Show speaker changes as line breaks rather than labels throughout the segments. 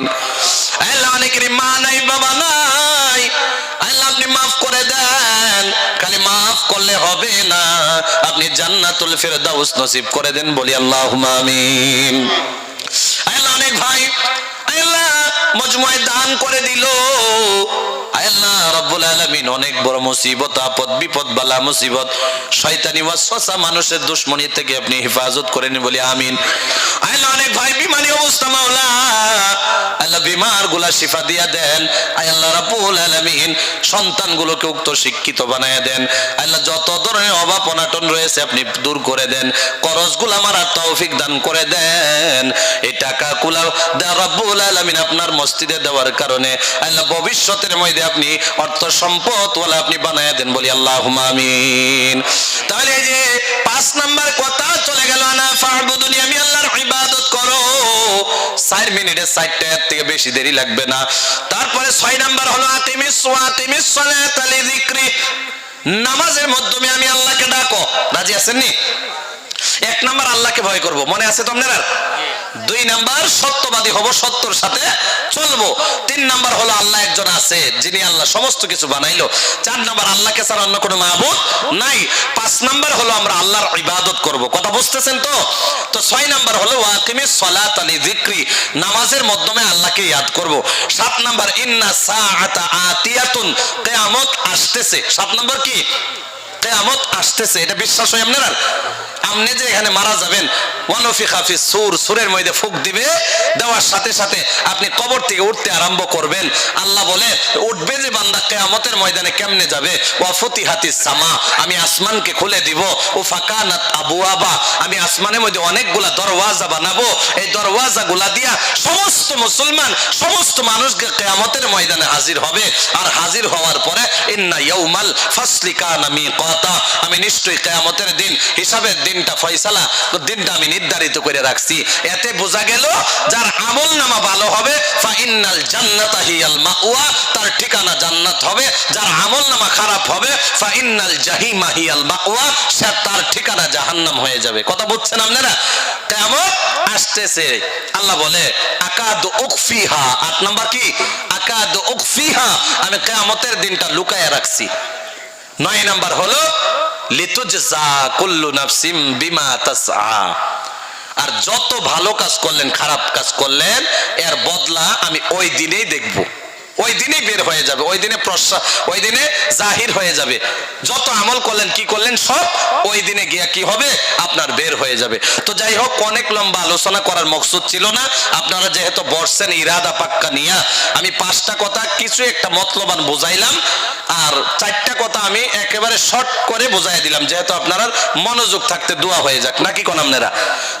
আমিন আল্লাহ অনেকের মা নাই, বাবা নাই। আল্লাহ আপনি মাফ করে দেন, খালি মাফ করলে হবে না। আপনি জান্নাতুল ফেরদাউস নসিব করে দেন, বলি আল্লাহ আমিন। আল্লাহ অনেক ভাই, আল্লাহ মজমুয়ায় দান করে দিল। গুলা আলামিন সন্তানগুলোকে উক্ত শিক্ষিত বানায়া দেন। আল্লাহ যত ধরনের অভাব, অনাটন রয়েছে, আপনি দূর করে দেন। করজগুলো আমার তৌফিক দান করে দেন। এই টাকা দেয়া রব্বুল আলামিন আপনার মসজিদে দেওয়ার কারণে। আল্লাহ ভবিষ্যতের মধ্যে আপনি অর্থ সম্পদ ওলা আপনি বানায়া দেন বলি আল্লাহ আমিন। তাহলে যে পাঁচ নাম্বার কথা চলে গেল না ফাহবুদুনি আমি আল্লাহর ইবাদত করো। চার মিনিটের চারটা এর থেকে বেশি দেরি লাগবে না। তারপরে ছয় নাম্বার হলো, আতিমিস ওয়াতিমিস সালাত আলি যিকরি নামাজের মাধ্যমে আমি আল্লাহকে ডাকো। রাজি আছেন নি? এক নাম্বার আল্লাহকে ভয় করব। মনে আছে তো আপনার? দুই নাম্বার, সত্যবাদী হব, সত্যর সাথে চলবো। তিন নাম্বার হলো আল্লাহ একজন আছে, যিনি আল্লাহ সমস্ত কিছু বানাইলো। চার নাম্বার, আল্লাহকে ছাড়া অন্য কোনো মাহবুদ নাই। পাঁচ নাম্বার হলো আমরা আল্লাহর ইবাদত করব। কথা বুঝতেছেন তো? তো ছয় নাম্বার হলো ওয়াকিমে সলাত আলী যিকরি নামাজের মাধ্যমে আল্লাহকে ইয়াদ করব। সাত নাম্বার, ইন্না সাআতা আতিয়াতুন, কিয়ামত আসতেছে। সাত নাম্বার কি? কেয়ামত আসতেছে, এটা বিশ্বাস হয় আপনার? আপনি যে এখানে মারা যাবেন ওয়ানফি খাফি সুর, সুরের মধ্যে ফুক দিবে, দেওয়ার সাথে সাথে আপনি কবর থেকে উঠতে আরম্ভ করবেন। আল্লাহ বলে, উঠবে যে বান্দা কেয়ামতের ময়দানে কেমনে যাবে? ওয়াফতি হাতি সামা, আমি আসমানকে খুলে দিব। ও ফাকানাত আবু আবা আমি আসমানের মধ্যে অনেকগুলা দরওয়াজা বানাবো। এই দরওয়াজা গুলা দিয়া সমস্ত মুসলমান, সমস্ত মানুষকে কেয়ামতের ময়দানে হাজির হবে। আর হাজির হওয়ার পরে, ইন্না ইয়াউমাল ফাসলি কানা আমি নিশ্চয়ই কেয়ামতের দিন, হিসাবের দিনটা, ফয়সালা, দিনটা আমি নির্ধারিত করে রাখছি। এতে বোঝা গেল, যার আমল নামা ভালো হবে তার ঠিকানা জান্নাত হবে। যার আমল নামা খারাপ হবে সে তার ঠিকানা জাহান্নাম হয়ে যাবে। কথা বুঝছেন আপনারা? কেমন আসতেছে। আল্লাহ বলে, আকাদ উকফিহা, আট নাম্বার কি? আকাদ উকফিহা, আমি কেয়ামতের দিনটা লুকায়া রাখছি। নয় নাম্বার হলো লিতুজা কুল্লু নাফসিম বিমা তাসআ। আর যত ভালো কাজ করলেন, খারাপ কাজ করলেন, এর বদলা আমি ওই দিনেই দেখব। ওই দিনেই বের হয়ে যাবে, ওই দিনে প্রসা ওই দিনে জাহির হয়ে যাবে। যত আমল করলেন, কি করলেন সব? ওই দিনে গিয়া কি হবে? আপনার বের হয়ে যাবে। তো যাই হোক, অনেক লম্বা আলোচনা করার মকসুদ ছিল না। আপনারা যেহেতু বসছেন, ইরাদা পাক্কা নিয়া, আমি পাঁচটা কথা, কিছু একটা মতলবান বুঝাইলাম। আর চারটা কথা আমি একেবারে শর্ট করে বুঝাই দিলাম, যেহেতু আপনারা মনোযোগ থাকতে দোয়া হয়ে যাক। নাকি কোন আপনারা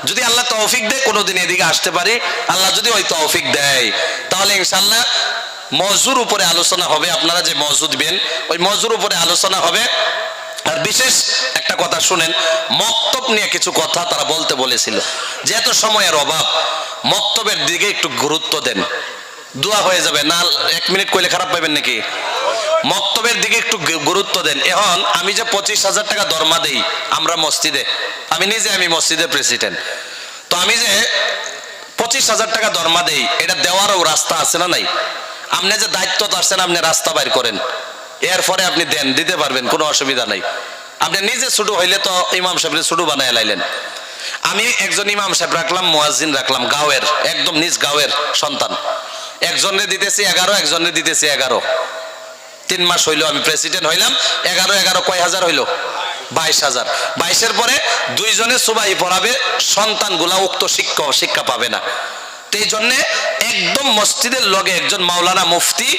যদি আল্লাহ তৌফিক দেয়, কোনোদিন এদিকে আসতে পারি। আল্লাহ যদি ওই তৌফিক দেয়, তাহলে ইনশাল্লাহ মজুর উপরে আলোচনা হবে, আপনারা যে মজু দিবেন ওই মজুর উপরে আলোচনা হবে। আর বিশেষ একটা কথা শুনেন, মক্তব নিয়ে কিছু কথা তারা বলতে বলেছিল। যেহেতু সময়ের অভাব, মক্তবের দিকে একটু গুরুত্ব দেন। দোয়া হয়ে যাবে, না, এক মিনিট কইলে খারাপ পাবেন নাকি? মক্তবের দিকে একটু গুরুত্ব দেন। এখন আমি যে পঁচিশ হাজার টাকা দরমা দেই, আমরা মসজিদে, আমি নিজে, আমি মসজিদের প্রেসিডেন্ট। তো আমি যে পঁচিশ হাজার টাকা দরমা দেই, এটা দেওয়ারও রাস্তা আছে না নাই? আপনি যে দায়িত্ব আসছেন আপনি রাস্তা বাইর করেন। এরপরে আপনি দেন, দিতে পারবেন, কোনো অসুবিধা নাই। আপনি নিজে ছুটু হইলে তো ইমাম সাহেবের ছুটু বানায় লাইলেন। আমি একজন ইমাম সাহেব রাখলাম, মুয়াজ্জিন রাখলাম গাঁয়ের একদম নিজ গাঁয়ের সন্তান। একজনে দিতেছি এগারো, একজনে দিতেছি এগারো। তিন মাস হইল আমি প্রেসিডেন্ট হইলাম, এগারো এগারো কয় হাজার হইল? বাইশ হাজার। বাইশের পরে দুইজনে সুবাই পড়াবে, সন্তানগুলা উক্ত শিক্ষা শিক্ষা পাবে না। এই জন্যে একদম মসজিদের লগে একজন মাওলানা মুফতি,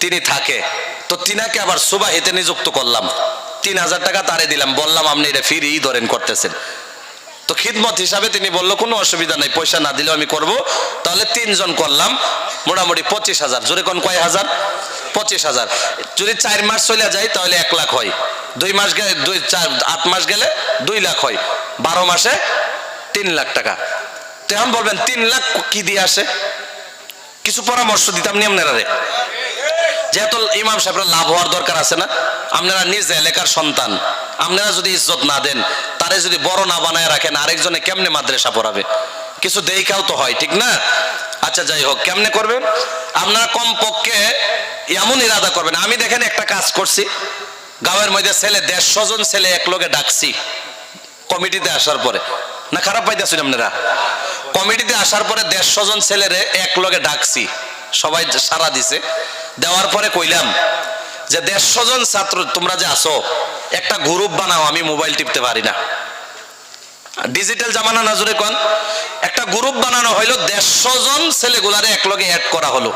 তিনি থাকে। তো তিনাকে আবার সুবাহিতে নিযুক্ত করলাম। তিন হাজার টাকা তারে দিলাম, বললাম, আপনি এটা ফিরি ধরেন করতেছেন। তো খিদমত হিসাবে তিনি বলল, কোনো অসুবিধা নাই, পয়সা না দিলেও আমি করব। তাহলে তিনজন করলাম, মোটামুটি পঁচিশ হাজার। জোরে কোন কয় হাজার? পঁচিশ হাজার। যদি চার মাস চলে যায়, তাহলে এক লাখ হয়। দুই মাস গেলে, দুই, চার, আট মাস গেলে দুই লাখ হয়। বারো মাসে তিন লাখ টাকা। তো এখন বলবেন, তিন লাখ কি দিয়ে আসে? কিছু পরামর্শ দিতাম নি আপনারা রে? যেহেতু ইমাম সাহেবরা লাভ হওয়ার দরকার আছে না, আপনারা নিজ এলাকার সন্তান, আপনারা যদি ইজ্জত না দেন, তারে যদি বড় না বানায় রাখেন, আরেকজনে কেমনে মাদ্রাসা পড়াবে? কিছু দেইখাও তো হয়, ঠিক না? আচ্ছা যাই হোক, কেমনে করবেন আপনারা কম পক্ষে এমন ইরাদা করবেন। আমি দেখেন একটা কাজ করছি। গাঁয়ের মধ্যে ছেলে, দেড়শো জন ছেলে এক লগে ডাকছি, কমিটিতে আসার পরে। না, খারাপ পাইতেছেন আপনারা? কমিটিতে আসার পরে দেড়শো জন ছেলেরে এক লগে ডাকছি। সবাই সারা দিছে। দেওয়ার পরে কইলাম যে দেড়শো জন ছাত্র তোমরা যে আসো একটা গ্রুপ বানাও, আমি মোবাইল টিপতে পারি না। ডিজিটাল জামানা নাজুরে কন, একটা গ্রুপ বানানো হইল, দেড়শো জন ছেলেগুলারে এক লগে অ্যাড করা হলো।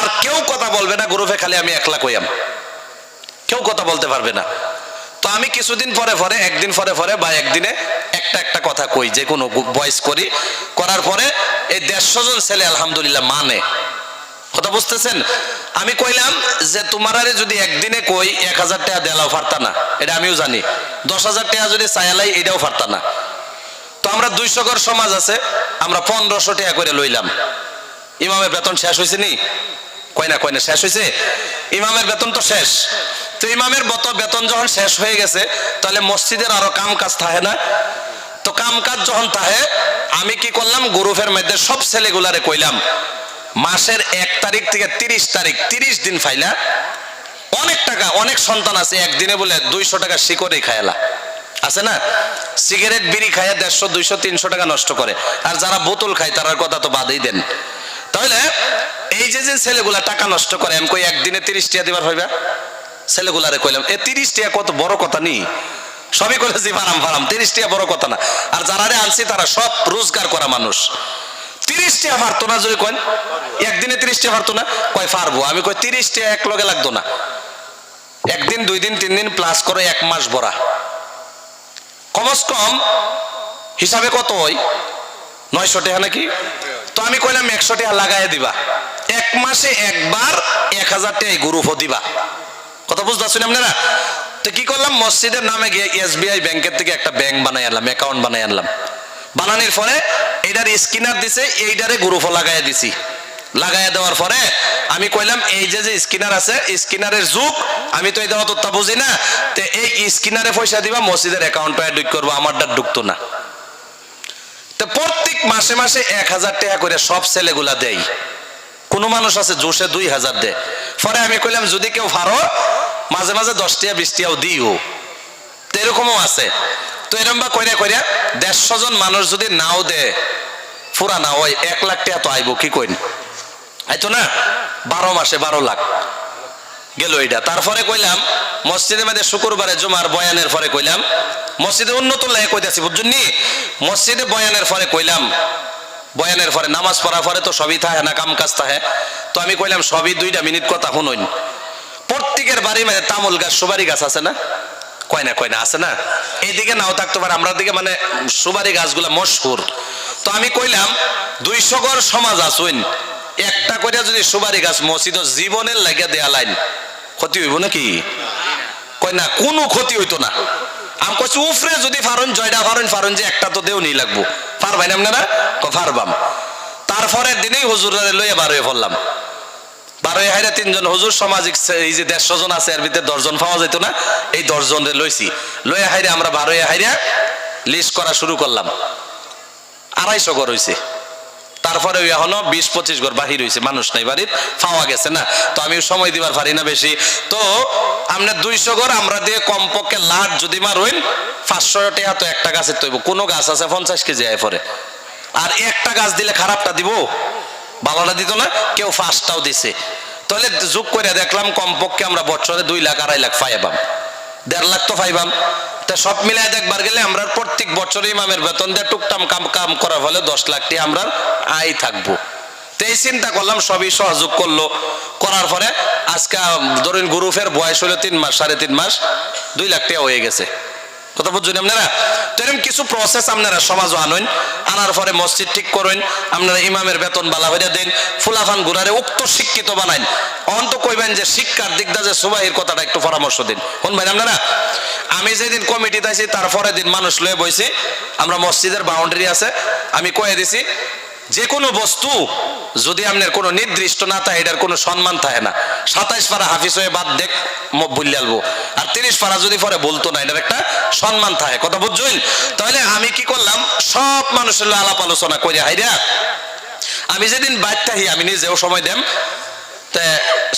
আর কেউ কথা বলবে না গ্রুপে খালি আমি একলা কইয়াম। কেউ কথা বলতে পারবে না। তো আমি কিছুদিন পরে পরে, একদিন পরে পরে বা একদিনে একটা একটা কথা কই, যে কোনো ভয়েস করি। করার পরে এই দেড়শো জন ছেলে আলহামদুলিল্লাহ মানে। কথা বুঝতেছেন? আমি কইলাম যে তোমার আরে যদি একদিনে কই, এক হাজার টাকা দেলাও পারতা না। এটা আমিও জানি। দশ হাজার টাকা যদি চাইলাই এটাও পারতা না। তো আমরা দুইশো ঘর সমাজ আছে, আমরা পনেরোশো টাকা করে লইলাম। ইমামের বেতন শেষ হয়েছে নি? কয় না কয় না, শেষ হয়েছে ইমামের বেতন তো শেষ। তো ইমামের বত বেতন যখন শেষ হয়ে গেছে, তাহলে মসজিদের আরও কাম কাজ থাকে না? তো কাম কাজ যখন তাহে আমি কি করলাম? গ্রুপের মধ্যে সব ছেলেগুলারে কইলাম, মাসের এক তারিখ থেকে তিরিশ তারিখ, তিরিশ দিন ফাইলা অনেক টাকা, অনেক সন্তান আছে, একদিনে বলে দুইশো টাকা শিকড়েই খায়লা আছে না? সিগারেট, বিড়ি খায় দেড়শো, দুইশো, তিনশো টাকা নষ্ট করে। আর যারা বোতল খায়, তার কথা তো বাদেই দেন। তাহলে এই যে যে ছেলেগুলা টাকা নষ্ট করে আমি কই একদিনে তিরিশ টাকা দিবার হইবা? ছেলেগুলারে কইলাম, এ তিরিশ টাকা কত বড় কথা নি? সবই করেছি ফারাম ফারাম তিরিশ টাকা বড় কথা না। আর যারা আনছি তারা সব রোজগার করা মানুষ। তিরিশ টাকা পারতো না যদি কয় একদিনে তিরিশ টাকা পারতো না? কয়, পারব। আমি কই তিরিশ টাকা এক লগে লাগতো না। একদিন, দুই দিন, তিন দিন, প্লাস করে এক মাস ভরা। কমস কম হিসাবে কত ওই নয়শো টাকা নাকি? তো আমি কইলাম, একশো টাকা লাগাই দিবা। এক মাসে একবার এক হাজার টাকা গ্রুপও দিবা কথা বুঝতে পারছেন আপনারা? তো কি করলাম? মসজিদের নামে গিয়ে এসবিআই ব্যাংকের থেকে একটা ব্যাংক বানাই আনলাম অ্যাকাউন্ট বানাই আনলাম। বানানোর পরে এইটার স্কিনার দিছে এইটারে গ্রুপও লাগাই দিছি। লাগাই দেওয়ার পরে আমি কইলাম, এই যে যে স্কিনার আছে স্কিনারের যুগ, আমি তো এই দেওয়া তো বুঝি না, তো এই স্কিনারে পয়সা দিবা, মসজিদের অ্যাকাউন্টে ঢুক করব, আমারটা ঢুকতো না। তো প্রত্যেক মাসে মাসে এক হাজার টাকা করে সব ছেলেগুলা দেয়। কোন মানুষ আছে, জোশে দুই হাজার দেয়। পরে আমি কইলাম, যদি কেউ ফারো মাঝে মাঝে দশ বিশটিয়াও দিও। তো এরকমও আছে। তো এরকম বা কইরা কইরা দেড়শো জন মানুষ যদি নাও দে, ফুরা না ওই এক লাখ টাকা তো আইব, কি কইন? আইতো না? বারো মাসে বারো লাখ। গেল এইটা তারপরে কইলাম, মসজিদে মধ্যে শুক্রবারে জুমার বয়ানের পরে কইলাম, মসজিদে উন্নত লাগে কইতাছি বুঝছেন নি মসজিদে বয়ানের পরে কইলাম, বয়ানের পরে নামাজ পড়ার পরে তো সবই থাকে না কাম কাজ থাকে তো আমি কইলাম, সবই দুইটা মিনিট কথা শুনুন। প্রত্যেকের বাড়ির মধ্যে তামুল গাছ, সুপারি গাছ আছে না? কয় না কয় না, আছে না? এইদিকে নাও থাকতে পারে, আমরা দিকে মানে সুপারি গাছগুলা মশহুর। তো আমি কইলাম, দুইশো ঘর সমাজ আসুন একটা করে যদি সুপারি গাছ মসজিদ জীবনের লাগিয়া দেয়া লাইন, ক্ষতি হইব নাকি? কয় না, কোনো ক্ষতি হইতো না। আমি কইছি, উফরে যদি ফারুন, জয়ডা ফারুন ফারুন যে একটা তো দেও নেই লাগবো পারবাই না? আপনারা কয় পারবাম তারপরের দিনেই হুজুরে লইয়া বার হয়ে পড়লাম বারোই হাইরে তিনজন হুজুর সামাজিক এই যে দেড়শো জন আছে, এর ভিতরে দশজন পাওয়া যেত না, এই দশজন লইছি। লইয়া হাইরে আমরা বারোই হাইরে লিস্ট করা শুরু করলাম। আড়াইশো ঘর হইছে। তারপরে এখনও বিশ পঁচিশ ঘর বাহির হয়েছে মানুষ নাই বাড়ির, পাওয়া গেছে না। তো আমি সময় দিবার পারি না বেশি। তো আমরা দুইশো ঘর আমরা দিয়ে কমপক্ষে লাট যদি মারুন পাঁচশো টাকা তো একটা গাছের তৈব। কোনো গাছ আছে পঞ্চাশ কেজি আয় পরে। আর একটা গাছ দিলে খারাপটা দিব? ভালোটা দিত না, কেউ ফার্স্টটাও দিছে। তাহলে যোগ করে দেখলাম কমপক্ষে আমরা বছরে দুই লাখ, আড়াই লাখ পাইবাম দেড় লাখ তো পাইবাম তা সব মিলাই দেখবার গেলে আমরা প্রত্যেক বছর ইমামের বেতন দিয়ে টুকটাম কাম কাম করার ফলে দশ লাখটি আমরা আয় থাকব। তো এই চিন্তা করলাম, সবই সহযোগ করল। করার পরে আজকে, ধরুন, গ্রুপের বয়স হলো তিন মাস, সাড়ে তিন মাস, দুই লাখ টাকা হয়ে গেছে। কথা বুঝছেন আপনারা? তো এরকম কিছু প্রসেস আপনারা সমাজও আনুন, আনার পরে মসজিদ ঠিক করুন, আপনারা ইমামের বেতন বালা হইয়া দেন, ফুলাফান গুড়ারে উক্ত শিক্ষিত বানাইন। অন্ত কইবেন যে শিক্ষার দিক দিয়ে যে সুবাহির কথাটা একটু পরামর্শ দিন। শুনবেন আপনারা? আমি যেদিন কমিটিতে আছি তারপরে দিন মানুষ লয়ে বইছি, আমরা মসজিদের বাউন্ডারি আছে, আমি কয়ে দিছি যে কোনো বস্তু যদি আপনার কোনো নির্দিষ্ট না থাকে, এটার কোনো সম্মান থাকে না। সাতাইশ পারা হাফিজ হয়ে বাদ দেখ বললে আলবো। আর তিরিশ পারা যদি পরে বলতো না, এটার একটা সম্মান থাকে। কথা বুঝছেন? তাহলে আমি কি করলাম? সব মানুষের আলাপ আলোচনা করে হাইরা আমি যেদিন বাইর থাকি আমি নিজেও সময় দেম।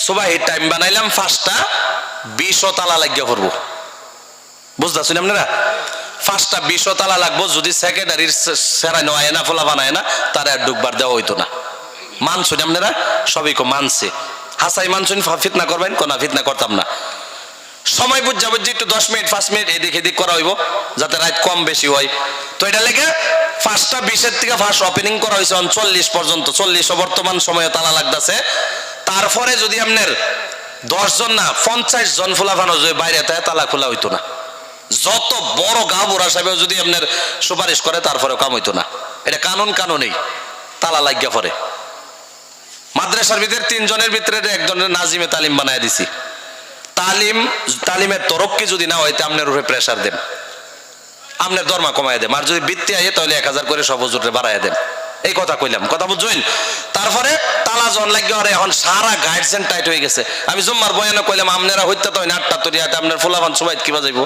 সুবাহির টাইম বানাইলাম ফার্স্টটা বিশ তালা লাগিয়ে পড়ব। বুঝতেছেন আপনারা? ফার্স্টটা বিশও তালা লাগবো, যদি সেক্রেটারির সেরাই নেওয়া না ফোলা বানায় না, তার আর ডুববার দেওয়া হইতো না। মানছেন আপনারা? সবই কো মানছে। হাসাই মানছেন ফিতনা করবেন কোনা ফিতনা করতাম না। সময় বুঝ যে একটু দশ মিনিট, পাঁচ মিনিট, এদিক এদিক করা হইব, যাতে রাত কম বেশি হয়। তো এটা লেগে ফার্স্টটা বিশের থেকে ফার্স্ট ওপেনিং করা হয়েছে চল্লিশ পর্যন্ত। চল্লিশ বর্তমান সময়ে তালা লাগতেছে। তারপরে যদি আপনার দশ জন না, পঞ্চাশ জন ফুলাফানো যদি বাইরে থাকে তালা খোলা হইতো না। যত বড় গা বুড়া সাহেব যদি আপনার সুপারিশ করে তারপরে কাম হইতো না। এটা কানুন কানুনেই তালা লাগিয়া পরে মাদ্রাসার ভিতরে তিনজনের ভিতরে একজনের নাজিমে তালিম বানায় দিছি। তালিম, তালিমের তরফকে যদি না হয় আপনার উপরে প্রেশার দেন। আপনার দরমা কমায় দেন। আর যদি বৃত্তি আইয়ে, তাহলে এক হাজার করে সব হুজুরে বাড়ায় দেন। এই কথা কইলাম। কথা বুঝছেন তারপরে তালা জন লাগিয়ে, আর এখন সারা গাইডসেন টাইট হয়ে গেছে। আমি জুম্মার বয়ানে কইলাম, আপনারা হইতে তো আটটা তরিয়াতে আপনার ফুলাফান সবাই কিবা যাইব।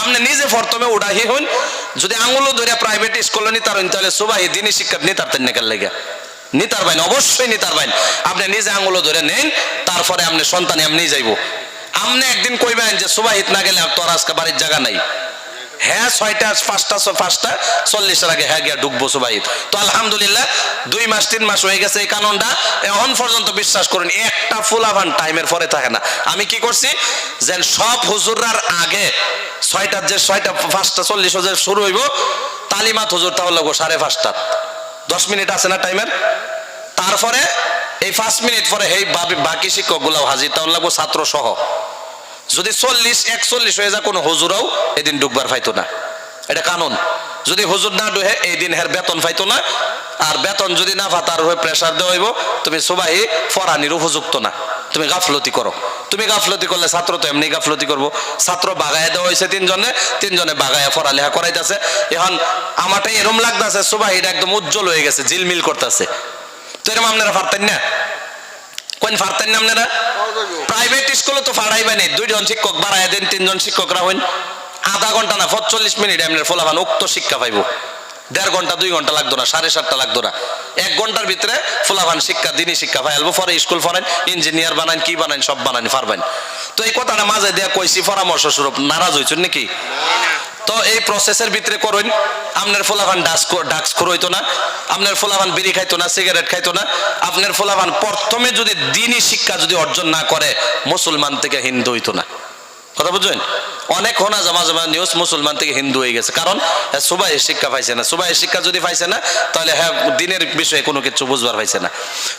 আপনি নিজে ফর্তমে উড়াহি হইন যদি আঙুলো ধরিয়া প্রাইভেট স্কুলে নিতার তাহলে সুবাহি দিনই শিক্ষা নিতার তেন লেগে নিতার বাইন, অবশ্যই নিতার বাইন। আপনি নিজে আঙুলো ধরে নেন, তারপরে আপনি সন্তানে আপনি যাইব। আপনি একদিন কইবেন যে সুবাহিত না গেলে তোর আজকে বাড়ির জায়গা নাই। হ্যাঁ ছয়টা, পাঁচটা পাঁচটা, চল্লিশের আগে হ্যাঁ গিয়া ডুববো সুবাহিত তো আলহামদুলিল্লাহ, দুই মাস, তিন মাস হয়ে গেছে এই কাননটা। এখন পর্যন্ত বিশ্বাস করুন, একটা ফুলাভান টাইমের পরে থাকে না। আমি কি করছি যে সব হুজুরার আগে ছয়টার যে ছয়টা, পাঁচটা, চল্লিশ হাজার শুরু হইব, তালিমাত হুজুর তাহলে লাগবো সাড়ে পাঁচটা। দশ মিনিট আছে না টাইমের? তারপরে এই পাঁচ মিনিট পরে এই বাকি- বাকি শিক্ষকগুলো হাজির তাহলে লাগবো ছাত্র সহ যদি চল্লিশ, একচল্লিশ হয়ে যায়, কোনো হুজুরাও এদিন ডুববার পাইতো না। এটা কানুন। যদি হুজুর না ডুহে এই দিন হের বেতন পাইতো না। আর বেতন যদি না পা তার হয়ে প্রেশার দেওয়া হইব, তুমি সুবাহি ফরানির উপযুক্ত না। তুমি গাফলতি করো। তুমি গাফলতি করলে ছাত্র তো এমনি গাফলতি করব। ছাত্র বাগায় দেওয়া হয়েছে তিনজনে তিনজনে বাগায় পড়ালেখা করাইতেছে। এখন আমারটাই এরম লাগতেছে, সুবাহিটা একদম উজ্জ্বল হয়ে গেছে, ঝিলমিল করতেছে। তো এরম আপনারা পারতেন না? কোন পারতেন না আপনারা প্রাইভেট স্কুলে তো ফাড়াইবেন দুইজন শিক্ষক বাড়াই দেন, তিনজন শিক্ষকরা হইন আধা ঘণ্টা না পঁচল্লিশ মিনিট আপনার ফলাফান উক্ত শিক্ষা পাইব। দেড় ঘণ্টা, দুই ঘণ্টা লাগতো না, সাড়ে সাতটা লাগতো না। এক ঘণ্টার ভিতরে ফুলাফান শিক্ষা দিনই শিক্ষা পাইলবো পরে স্কুল ফরেন ইঞ্জিনিয়ার বানান কি বানান সব বানান পারবেন তো এই কথাটা মাঝে দেয়া কইছি পরামর্শ স্বরূপ নারাজ হয়েছেন নাকি? তো এই প্রসেসের ভিতরে করুন। আপনার ফোলাভান ডাক্স হইতো না। আপনার ফোলাভান বিড়ি খাইতো না সিগারেট খাইতো না। আপনার ফোলাভান প্রথমে যদি দিনই শিক্ষা যদি অর্জন না করে, মুসলমান থেকে হিন্দু হইতো না। কথা বুঝছেন? অনেক হোনা জামা জামা নিউজ মুসলমান থেকে হিন্দু হয়ে গেছে। কারণ সুবাই শিক্ষা পাইছে না। সুবাই শিক্ষা যদি পাইছে না, তাহলে হ্যাঁ দিনের বিষয়ে কোনো কিছু বুঝবার পাইছে না।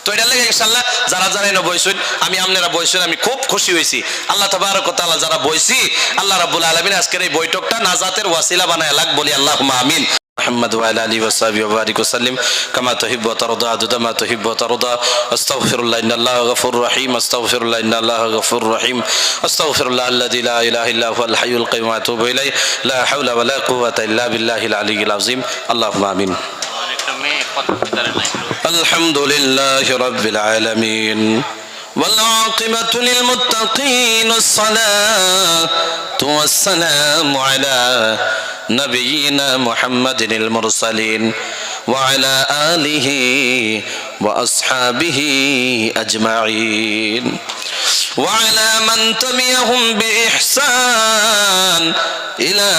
তো এটা লেগে ইনশাল্লাহ যারা জানে না বইছেন আমি আপনারা বইছেন আমি খুব খুশি হয়েছি। আল্লাহ তবারক তাআলা যারা বইছি, আল্লাহ রাব্বুল আলামিন আজকের এই বৈঠকটা নাজাতের ওয়াসিলা বানায় লাগ বলি আল্লাহ আমিন। محمد وعلى آله وصحبه وبارك وسلم. كما تحب وترضى عدد ما تحب وترضى. أستغفر الله إن الله غفور رحيم. أستغفر الله إن الله غفور رحيم. أستغفر الله الذي لا إله إلا هو الحي القيوم. وأتوب إليه. لا حول ولا قوة إلا بالله العلي العظيم. اللهم
آمين.
الحمد لله رب العالمين. والعاقبة للمتقين الصلاة والسلام على نبينا محمد المرسلين وعلى آله وأصحابه أجمعين. وعلى من تبعهم بإحسان إلى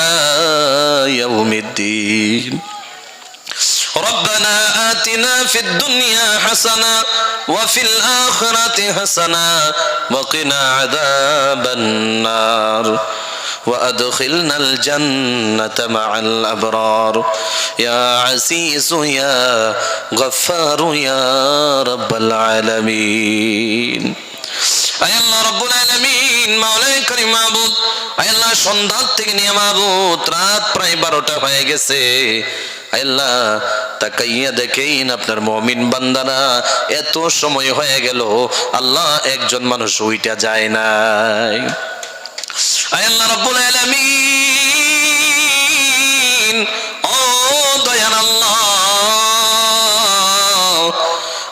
يوم الدين. ربنا آتنا في الدنيا حسنة وفي الآخرة حسنة وقنا عذاب النار. وأدخلنا الجنة مع الأبرار يا عزيز يا غفار يا رب العالمين আয় আল্লাহ রব্বুল আলামিন মাওলাই করিম মাহবুব আয় আল্লাহ সন্ধ্যা থেকে নিয়ে মাহবুব রাত প্রায় বারোটা হয়ে গেছে আয় আল্লাহ তাকাইয়া দেখেন আপনার মমিন বান্দারা এত সময় হয়ে গেল আল্লাহ একজন মানুষ উইটা যায় নাই আয়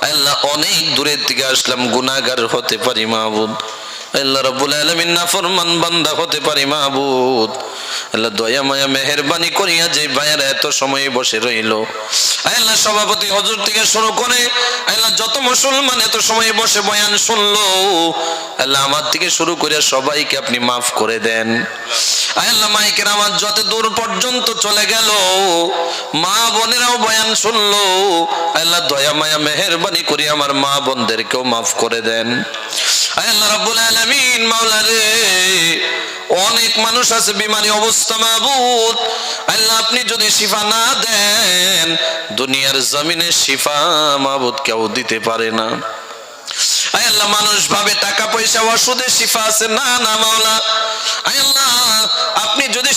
আল্লাহ। অনেক দূরের থেকে আসলাম, গুনাহগার হতে পারি মাহবুদ। আল্লাহ রাব্বুল আলামিন নাফরমান বান্দা হতে পারি মাহবুদ। আল্লাহ দয়া মায়া মেহেরবানি করিয়া যে ভাইয়েরা এত সময় বসে রইল। আল্লাহ সভাপতি হজর থেকে শুরু করে আল্লাহ যত মুসলমান এত সময় বসে বয়ান শুনলো, আল্লাহ আমার থেকে শুরু করে সবাইকে আপনি মাফ করে দেন। আল্লাহ মাইকের আমার যত দূর পর্যন্ত চলে গেল, মা বোনেরাও বয়ান শুনলো, আল্লাহ দয়া, মায়া, মেহেরবানি করে আমার মা বোনদেরকেও মাফ করে দেন। আল্লাহ রাব্বুল আলামিন মাওলা রে অনেক মানুষ আছে, বিমারি অবস্থা মাবুদ। আল্লাহ আপনি যদি শিফা না দেন দুনিয়ার জমিনে শিফা মাবুদ কেউ দিতে পারে না। আয় আল্লাহ, মানুষ ভাবে টাকা পয়সা ওষুধে শিফা আছে। না না, মাওলা। আয় আল্লাহ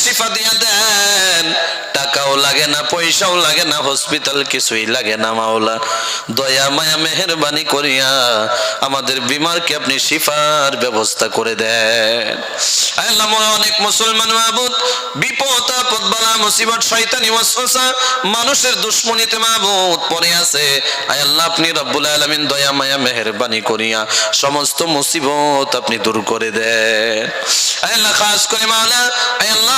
শিফা দিয়ে দেন। টাকাও লাগে না, পয়সাও লাগে না হসপিটাল কিছুই লাগে না, মাওলা। দয়া, মায়া, মেহেরবানি করিয়া আমাদের বিমারকে আপনি শিফার ব্যবস্থা করে দেন। অনেক মুসলমান মাহবুদ, বিপদ, আপদ, বালা, মুসিবত, শয়তানি, ওয়াসওয়াসা, মানুষের দুশ্মনীতে মাহবুদ পড়ে আছে। আয় আল্লাহ, আপনি রব্বুল আলামিন দয়া, মায়া, মেহেরবানি করিয়া সমস্ত মুসিবত আপনি দূর করে দেন। আয় আল্লাহ, খাস করে মাওলা, আয় আল্লাহ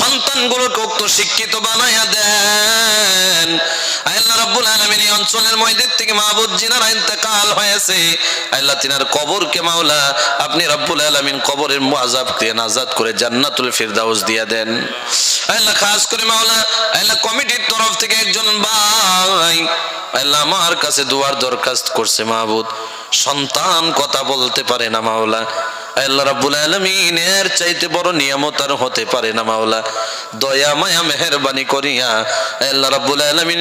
সন্তানগুলোকে উক্ত শিক্ষিত বানাইয়া দেন। আল্লাহ রাব্বুল আলামিন এই অঞ্চলের মধ্যে থেকে মাহবুদ জিনার ইন্তেকাল হয়েছে। আল্লাহ তিনার কবরকে মাওলা, আপনি রাব্বুল আলামিন কবরের মুআযাব দিয়ে নাজাত করে জান্নাতুল ফিরদাউস দিয়ে দেন। আল্লাহ খাস করে মাওলা, আল্লাহ কমিটির তরফ থেকে একজন ভাই, আল্লাহ আমার কাছে দুয়ার দরখাস্ত করছে মাহবুদ সন্তান কথা বলতে পারে না মাওলা। আল্লাহ এর চাইতে বড় আর হতে পারে না দয়া, মায়া করিয়া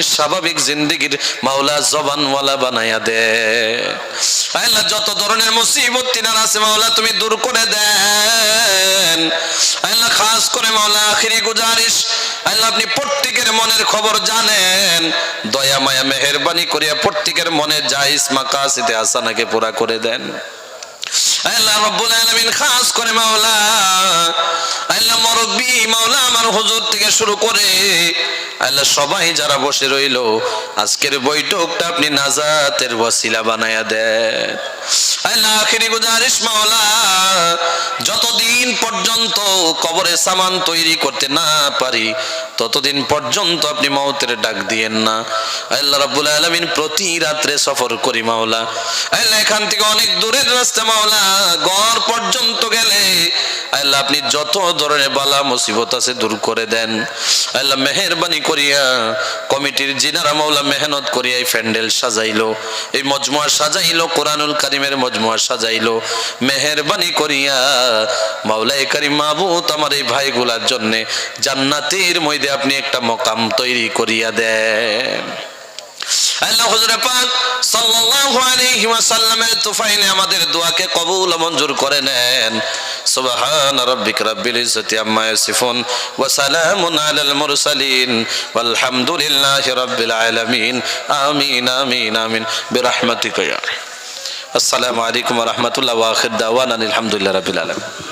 স্বাভাবিক জিন্দেগির মাওলা জবানওয়ালা বানায়া দে। আল্লাহ, যত ধরনের মুসিবত আছে মাওলা, তুমি দূর করে দেন। আল্লাহ, খাস করে মাওলা, আখিরি আল্লাহ, আপনি প্রত্যেকের মনের খবর জানেন। দয়া, মায়া, মেহেরবানি করিয়া প্রত্যেকের মনে জাইজ মাকাসিতে আসানাকে পুরা করে দেন। আল্লাহ রব্বুল আলামিন খাস করে মাওলা। আল্লাহ মুরব্বি, মাওলা আমার হুজুর থেকে শুরু করে আল্লাহ সবাই যারা বসে রইল, আজকের বৈঠকটা আপনি নাজাতের ওয়াসিলা বানায়া দেন। আল্লাহ আখিরি গুজারিশ, মাওলা, যতদিন পর্যন্ত কবরে সামান তৈরি করতে না পারি, ততদিন পর্যন্ত আপনি মৌতের ডাক দিয়েন না। আল্লাহ রাব্বুল আলামিন প্রতি রাত্রে সফর করি, মাওলা। আল্লাহ এখান থেকে অনেক দূরের রাস্তা, মাওলা, গড় পর্যন্ত গেলে, আল্লাহ আপনি যত ধরনের বালা মুসিবত আছে, দূর করে দেন। আল্লাহ মেহেরবানি করিয়া কমিটির জিনারা মাওলা মেহনত করিয়া এই প্যান্ডেল সাজাইলো, এই মজমুয়া সাজাইলো, কোরআনুল কারিমের মজমুয়া সাজাইলো। মেহেরবানি করিয়া মাওলাই কারিম মাহবুত আমার এই ভাইগুলার জন্য জান্নাতের মধ্যে আপনি একটা মকাম তৈরি করিয়া দেন। আল্লাহ হুজুরে পাক সাল্লাল্লাহু আলাইহি ওয়াসাল্লামের তুফাইলে আমাদের দোয়াকে কবুল মঞ্জুর করে নেন। সুবহান রাব্বিক রাব্বিল ইজ্জাতি আম্মা ইয়াসিফুন ওয়া সালামুন আলাল মুরসালিন। ওয়ালহামদুলিল্লাহি রাব্বিল আলামিন। আমিন আমিন আমিন। বিরহমাতিকা ইয়া আসসালামু আলাইকুম ওয়া রাহমাতুল্লাহি। ওয়া আখির দাওয়ানা আলহামদুলিল্লাহি রাব্বিল আলামিন।